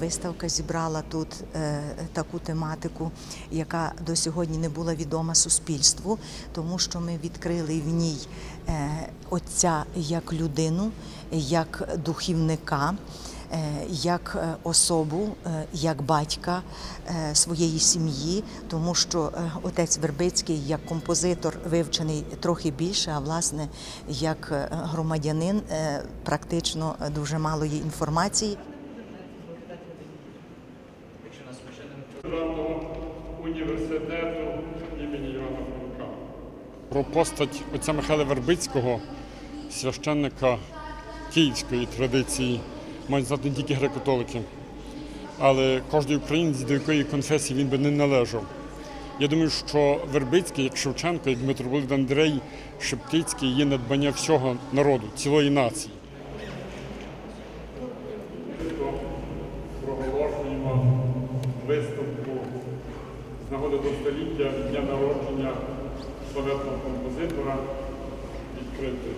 Виставка зібрала тут е, таку тематику, яка до сьогодні не була відома суспільству, тому що ми відкрили в ній е, отця як людину, як духівника, е, як е, особу, е, як батька своєї сім'ї, тому що отець Вербицький як композитор вивчений трохи більше, а власне як громадянин практично дуже мало є інформації. Університету імені Івана Франка. Про постать отця Михайла Вербицького, священника київської традиції, мають знати не тільки греко-католики, але кожен українець, до якої конфесії він би не належав. Я думаю, що Вербицький, як Шевченко, як митрополит Андрей Шептицький є надбання всього народу, цілої нації. Проголошуємо виставку з нагоди до століття дня народження славетного композитора відкритою.